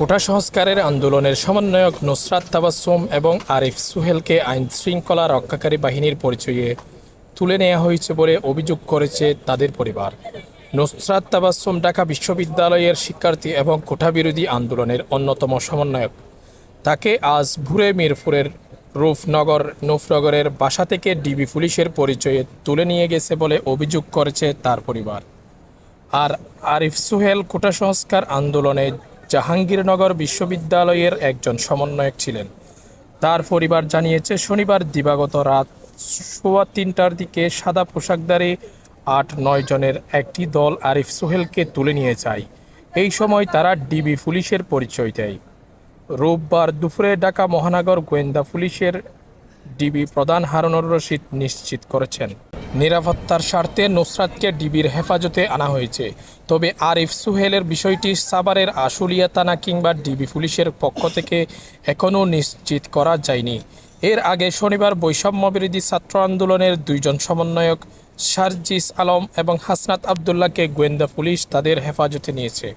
কোটা সংস্কারের আন্দোলনের সমন্বয়ক নুসরাত তাবাসুম এবং আরিফ সুহেলকে আইন শৃঙ্খলা রক্ষাকারী বাহিনীর পরিচয়ে তুলে নেওয়া হয়েছে বলে অভিযোগ করেছে তাদের পরিবার। নুসরাত তাবাসুম ঢাকা বিশ্ববিদ্যালয়ের শিক্ষার্থী এবং কোটা বিরোধী আন্দোলনের অন্যতম সমন্বয়ক। তাকে আজ ভুরে মিরপুরের রূপনগর, নূফনগরের বাসা থেকে ডিবি পুলিশের পরিচয়ে তুলে নিয়ে গেছে বলে অভিযোগ করেছে তার পরিবার। আর আরিফ সুহেল কোটা সংস্কার আন্দোলনে জাহাঙ্গীরনগর বিশ্ববিদ্যালয়ের একজন সমন্বয়ক ছিলেন। তার পরিবার জানিয়েছে, শনিবার দিবাগত রাত সোয়া তিনটার দিকে সাদা পোশাকধারী আট নয় জনের একটি দল আরিফ সোহেলকে তুলে নিয়ে যায়। এই সময় তারা ডিবি পুলিশের পরিচয় দেয়। রোববার দুপুরে ঢাকা মহানগর গোয়েন্দা পুলিশের ডিবি প্রধান হারুনুর রশিদ নিশ্চিত করেছেন। নিরাপত্তার স্বার্থে নুসরাতকে ডিবির হেফাজতে আনা হয়েছে। তবে আরিফ সুহেলের বিষয়টি সাভারের আশুলিয়া থানা কিংবা ডিবি পুলিশের পক্ষ থেকে এখনও নিশ্চিত করা যায়নি। এর আগে শনিবার বৈষম্য বিরোধী ছাত্র আন্দোলনের দুইজন সমন্বয়ক সার্জিস আলম এবং হাসনাত আবদুল্লাহকে গোয়েন্দা পুলিশ তাদের হেফাজতে নিয়েছে।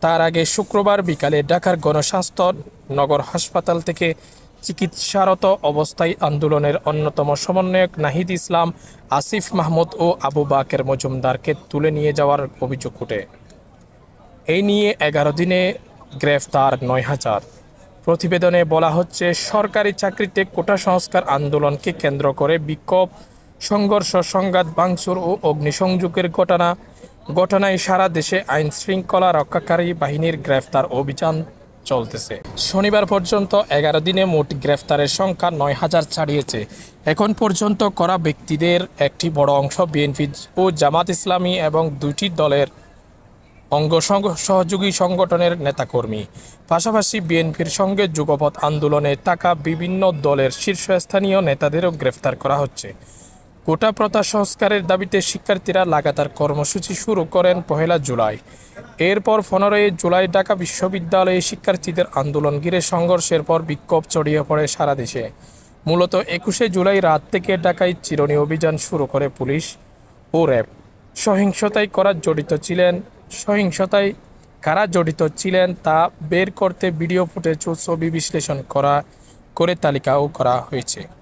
তার আগে শুক্রবার বিকালে ঢাকার গণস্বাস্থ্য নগর হাসপাতাল থেকে চিকিৎসারত অবস্থায় আন্দোলনের অন্যতম সমন্বয়ক নাহিদ ইসলাম, আসিফ মাহমুদ ও আবু বাকের মজুমদারকে তুলে নিয়ে যাওয়ার অভিযোগ ওঠে। এই নিয়ে এগারো দিনে গ্রেফতার নয় হাজার। প্রতিবেদনে বলা হচ্ছে, সরকারি চাকরিতে কোটা সংস্কার আন্দোলনকে কেন্দ্র করে বিক্ষোভ, সংঘর্ষ, সংঘাত, ভাঙচুর ও অগ্নিসংযোগের ঘটনা। ঘটনায় সারা দেশে আইন শৃঙ্খলা রক্ষাকারী বাহিনীর গ্রেফতার অভিযান চলতেছে। শনিবার পর্যন্ত এগারো দিনে মোট গ্রেফতারের সংখ্যা নয় হাজার ছাড়িয়েছে। এখন পর্যন্ত করা ব্যক্তিদের একটি বড় অংশ বিএনপি ও জামাত ইসলামী এবং দুটি দলের অঙ্গ সহযোগী সংগঠনের নেতাকর্মী। পাশাপাশি বিএনপির সঙ্গে যুগপথ আন্দোলনে থাকা বিভিন্ন দলের শীর্ষস্থানীয় নেতাদেরও গ্রেফতার করা হচ্ছে। কোটা প্রথা সংস্কারের দাবিতে শিক্ষার্থীরা লাগাতার কর্মসূচি শুরু করেন পহেলা জুলাই। এরপর পনেরোই জুলাই ঢাকা বিশ্ববিদ্যালয়ে শিক্ষার্থীদের আন্দোলন ঘিরে সংঘর্ষের পর বিক্ষোভ ছড়িয়ে পড়ে সারা দেশে। মূলত একুশে জুলাই রাত থেকে ঢাকায় চিরনি অভিযান শুরু করে পুলিশ ও র্যাব। সহিংসতায় করা জড়িত ছিলেন, সহিংসতায় কারা জড়িত ছিলেন তা বের করতে ভিডিও ফুটেজ ও ছবি বিশ্লেষণ করা, করে তালিকাও করা হয়েছে।